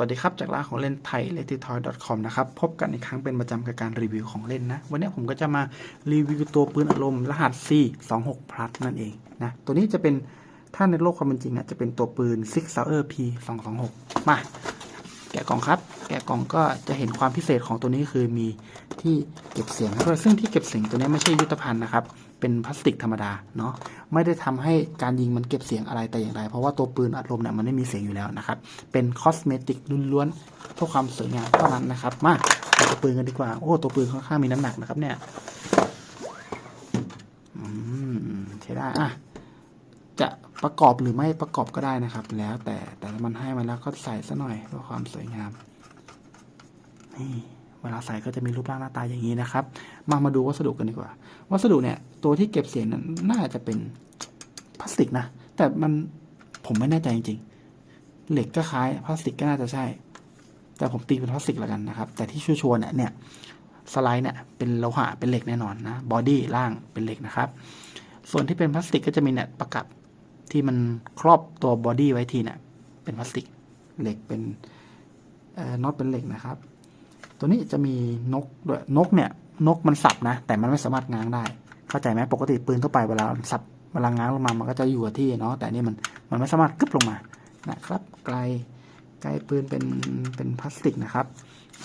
วัสดีครับ จากร้านของเล่นไทย l e t i t o y c o m นะครับ พบกันอีกครั้งเป็นประจำกับการรีวิวของเล่นนะ วันนี้ผมก็จะมารีวิวตัวปืนอารมณ์รหัส C 2 6 plus นั่นเองนะ ตัวนี้จะเป็นถ้าในโลกความเป็นจริงนะจะเป็นตัวปืน Six Sauer P 2 2 6 มา แกะกล่องครับ แกะกล่องก็จะเห็นความพิเศษของตัวนี้คือมีที่เก็บเสียงด้วยซึ่งที่เก็บเสียงตัวนี้ไม่ใช่ยุทธภัณฑ์นะครับ เป็นพลาสติกธรรมดาเนาะไม่ได้ทำให้การยิงมันเก็บเสียงอะไรแต่อย่างใดเพราะว่าตัวปืนอัดลมเนี่ยมันไม่มีเสียงอยู่แล้วนะครับ เป็นคอสเมติกล้วนๆเพื่อความสวยงามเท่านั้นนะครับ มาตัวปืนกันดีกว่าโอ้ตัวปืนค่อนข้างมีน้ำหนักนะครับเนี่ยอืมใช้ได้อะจะ ประกอบหรือไม่ประกอบก็ได้นะครับ แล้วแต่แต่ถ้ามันให้มาแล้วก็ใส่ซะหน่อยเพื่อความสวยงามนี่เวลาใส่ก็จะมีรูปร่างหน้าตาอย่างนี้นะครับ มามาดูวัสดุกันดีกว่า วัสดุเนี่ยตัวที่เก็บเสียงนั้นน่าจะเป็นพลาสติกนะ แต่มันผมไม่แน่ใจจริงๆ เหล็กก็คล้ายพลาสติกก็น่าจะใช่ แต่ผมตีเป็นพลาสติกแล้วกันนะครับ แต่ที่ชัวร์ๆเนี่ยเนี่ยสไลด์เนี่ยเป็นโลหะเป็นเหล็กแน่นอนนะบอดี้ล่างเป็นเหล็กนะครับ ส่วนที่เป็นพลาสติกก็จะมีเนี่ยประกับ ที่มันครอบตัวบอดี้ไว้ทีเนี่ยเป็นพลาสติกเหล็กเป็นน็อตเป็นเหล็กนะครับ ตัวนี้จะมีนกด้วยนกเนี่ยนกมันสับนะ แต่มันไม่สามารถง้างได้ เข้าใจไหมปกติปืนทั่วไปเวลาสับเวลาง้างลงมามันก็จะอยู่กับที่เนาะแต่นี่มันมันไม่สามารถกึบลงมานะครับ ไกลไกลปืนเป็นเป็นพลาสติกนะครับ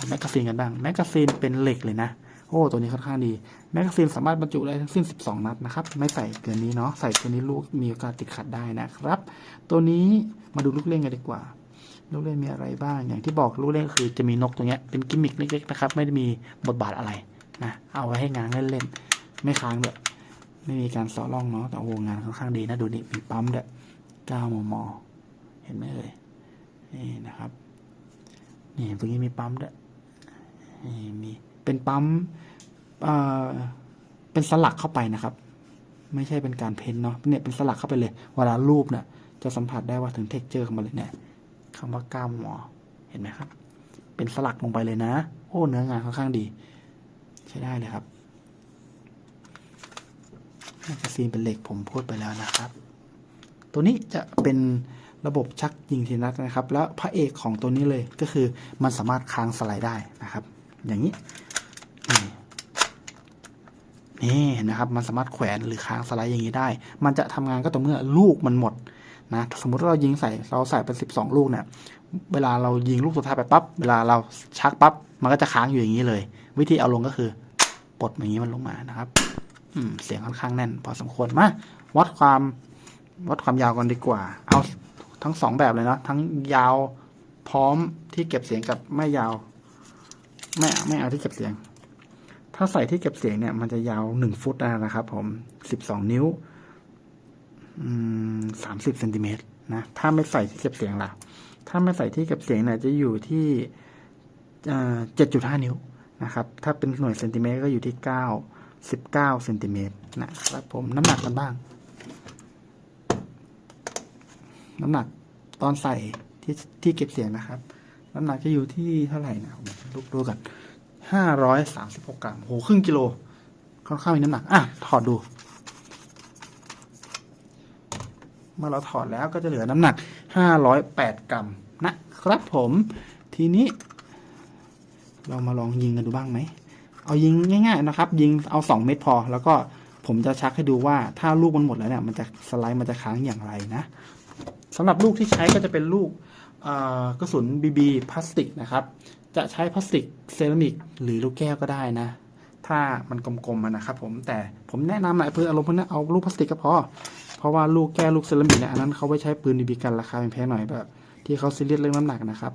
แมกกาซีนกันบ้างแมกกาซีนเป็นเหล็กเลยนะ อ้ตัวนี้ค่อนข้างดี แมกกาซีนสามารถบรรจุได้ทั้งสิ้น 12 นัดนะครับ ไม่ใส่เกินนี้เนาะ ใส่เกินนี้ลูกมีโอกาสติดขัดได้นะครับ ตัวนี้มาดูลูกเล่นกันดีกว่า ลูกเล่นมีอะไรบ้าง อย่างที่บอกลูกเล่นก็คือจะมีนกตรงเนี้ยเป็นกิมมิคเล็กๆนะครับ ไม่ได้มีบทบาทอะไรนะ เอาไว้ให้งานเล่นๆ ไม่ค้างด้วยไม่มีการสอร่องเนาะ แต่โอ้งานค่อนข้างดีนะ ดูนี่มีปั๊มด้วย9มม เห็นไหมเอ่ย นี่นะครับ นี่ตรงนี้มีปั๊มด้วยนี่มี เป็นปั๊มเป็นสลักเข้าไปนะครับ ไม่ใช่เป็นการเพ้นเนาะเนี่ยเป็นสลักเข้าไปเลย เวลารูปเนี่ยจะสัมผัสได้ว่าถึงเท็กเจอร์ของมันเลยเนี่ยคำว่าก้ามหมอเห็นไหมครับ เป็นสลักลงไปเลยนะ โอ้เนื้องานค่อนข้างดี ใช้ได้เลยครับแมกกาซีนเป็นเหล็กผมพูดไปแล้วนะครับ ตัวนี้จะเป็นระบบชักยิงทีนัดนะครับ แล้วพระเอกของตัวนี้เลยก็คือมันสามารถค้างสไลด์ได้นะครับ อย่างนี้ นี่นี่เห็นนะครับ มันสามารถแขวนหรือค้างสไลด์อย่างนี้ได้ มันจะทำงานก็ต่อเมื่อลูกมันหมดนะสมมุติว่าเรายิงใส่เราใส่เป็นสิบสองลูกเนี่ยเวลาเรายิงลูกสุดท้ายไปปั๊บเวลาเราชักปั๊บมันก็จะค้างอยู่อย่างนี้เลย วิธีเอาลงก็คือปลดอย่างนี้มันลงมานะครับอืมเสียงค่อนข้างแน่น พอสมควรมาวัดความวัดความยาวกันดีกว่า เอาทั้งสองแบบเลยเนาะทั้งยาวพร้อมที่เก็บเสียงกับไม่ยาว ไม่ไม่เอาที่เก็บเสียง ถ้าใส่ที่เก็บเสียงเนี่ย มันจะยาวหนึ่งฟุตนะครับผมสิบสองนิ้วสามสิบเซนติเมตรนะ ถ้าไม่ใส่ที่เก็บเสียงล่ะ ถ้าไม่ใส่ที่เก็บเสียงเนี่ยจะอยู่ที่เจ็ดจุดห้านิ้วนะครับ ถ้าเป็นหน่วยเซนติเมตรก็อยู่ที่เก้าสิบเก้าเซนติเมตรนะครับผมน้ำหนักกันบ้าง น้ำหนักตอนใส่ที่ที่เก็บเสียงนะครับ น้ำหนักจะอยู่ที่เท่าไหร่นะลูกดูกัน ห้าร้อยสามสิบหกกรัมโหครึ่งกิโลค่อนข้างมีน้ำหนัก อะ ถอดดู เมื่อเราถอดแล้วก็จะเหลือน้ำหนัก508กรัมนะครับผม ทีนี้ เรามาลองยิงกันดูบ้างไหม เอายิงง่าย ๆ นะครับ ยิงเอา2เม็ดพอ แล้วก็ผมจะชักให้ดูว่าถ้าลูกมันหมดแล้วเนี่ย มันจะสไลด์มันจะค้างอย่างไรนะสำหรับลูกที่ใช้ก็จะเป็นลูกกระสุน BB พลาสติกนะครับ จะใช้พลาสติกเซรามิกหรือลูกแก้วก็ได้นะ ถ้ามันกลมๆนะครับผมแต่ผมแนะนำหน่อยเพื่ออารมณ์พวกนี้เอาลูกพลาสติกก็พอ เพราะว่าลูกแก้วลูกเซรามิกเนี่ยอันนั้นเขาไว้ใช้ปืนบีบีกันราคาแพงหน่อยแบบ ที่เขาซีเรียสเรื่องน้ำหนักนะครับ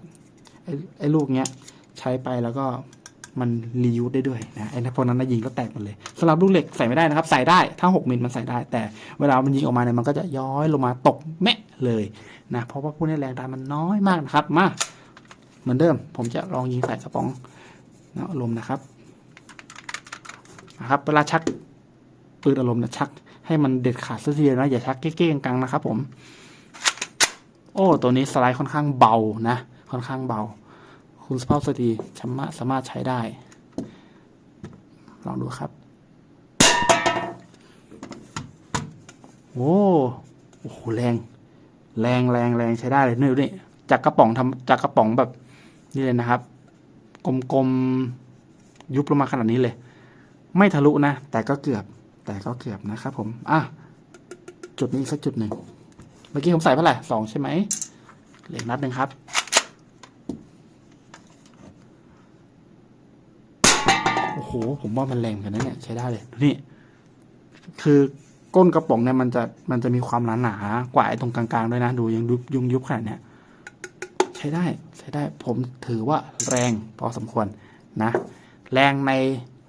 ไอ้ไอ้ลูกเนี้ยใช้ไปแล้วก็มันรียูสได้ด้วยนะไอ้พวกนั้นนะยิงก็แตกหมดเลยสำหรับลูกเหล็กใส่ไม่ได้นะครับ ใส่ได้ถ้า 6มิลมันใส่ได้ แต่เวลามันยิงออกมาเนี่ยมันก็จะย้อยลงมาตกแมะเลยนะเพราะว่าพวกนี้แรงดันมันน้อยมากนะครับมา มือนเดิม ผมจะลองยิงใส่กระป๋องนะลมณ์นะครับนะครับเวลาชักปืนอารมณ์นะชัก ให้มันเด็ดขาดสักทีนะอย่าชักเก้ๆกังนะครับ ผม โอ้ตัวนี้สไลด์ค่อนข้างเบานะ ค่อนข้างเบา คุณสภาพสตรีชมะสามารถใช้ได้ ลองดูครับโอ้โหแรง แรงแรงแรงใช้ได้เลยนี่ดูนี่จากกระป๋องทำจากกระป๋องแบบ นี่เลยนะครับ กลมๆยุบลงมาขนาดนี้เลย ไม่ทะลุนะ แต่ก็เกือบ แต่ก็เกือบนะครับผม อะ จุดนี้อีกสักจุดหนึ่ง เมื่อกี้ผมใส่เท่าไหร่สองใช่ไหมเหลือนัดหนึ่งครับ โอ้โห ผมว่ามันแรงเหมือนกันนะเนี่ย ใช้ได้เลยดูนี่ คือก้นกระป๋องเนี่ยมันจะมันจะมีความหนาหนากว่าไอ้ตรงกลางๆด้วยนะ ดูยังยุบยุบขนาดเนี้ย ใช้ได้ใช้ได้ผมถือว่าแรงพอสมควรนะ แรงใน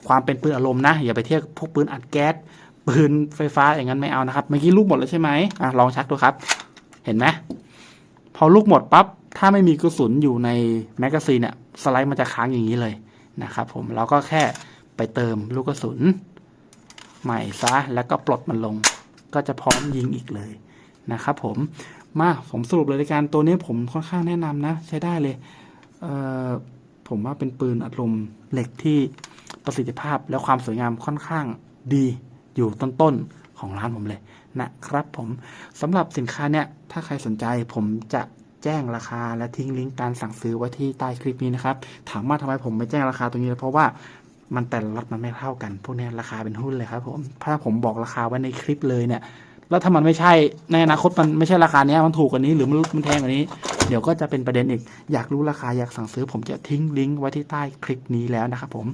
ความเป็นปืนอารมณ์นะ อย่าไปเทียบพวกปืนอัดแก๊สปืนไฟฟ้าอย่างนั้นไม่เอานะครับเมื่อกี้ลูกหมดแล้วใช่ไหมอะลองชักดูครับ เห็นไหมพอลูกหมดปั๊บถ้าไม่มีกระสุนอยู่ในแมกกาซีนเนี่ยสไลด์มันจะค้างอย่างนี้เลยนะครับ ผมเราก็แค่ไปเติมลูกกระสุน ใหม่ซะแล้วก็ปลดมันลง ก็จะพร้อมยิงอีกเลยนะครับผม มาผมสรุปเลยในการตัวนี้ผมค่อนข้างแนะนำนะ ใช้ได้เลยเออผมว่าเป็นปืนอัดลมเหล็กที่ประสิทธิภาพและความสวยงามค่อนข้างดีอยู่ต้นๆของร้านผมเลยนะครับผมสำหรับสินค้าเนี่ย ถ้าใครสนใจผมจะแจ้งราคาและทิ้งลิงก์การสั่งซื้อไว้ที่ใต้คลิปนี้นะครับ ถามว่าทำไมผมไม่แจ้งราคาตรงนี้ เพราะว่ามันแต่ละล็อตมันไม่เท่ากัน พวกนี้ราคาเป็นหุ้นเลยครับผม ถ้าผมบอกราคาไว้ในคลิปเลยเนี่ย แล้วถ้ามันไม่ใช่ในอนาคตมันไม่ใช่ราคาเนี้ยมันถูกกว่านี้หรือมันมันแพงกว่านี้ เดี๋ยวก็จะเป็นประเด็นอีก อยากรู้ราคาอยากสั่งซื้อ ผมจะทิ้งลิงก์ไว้ที่ใต้คลิปนี้แล้วนะครับผม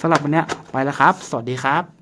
สำหรับวันนี้ไปแล้วครับ สวัสดีครับ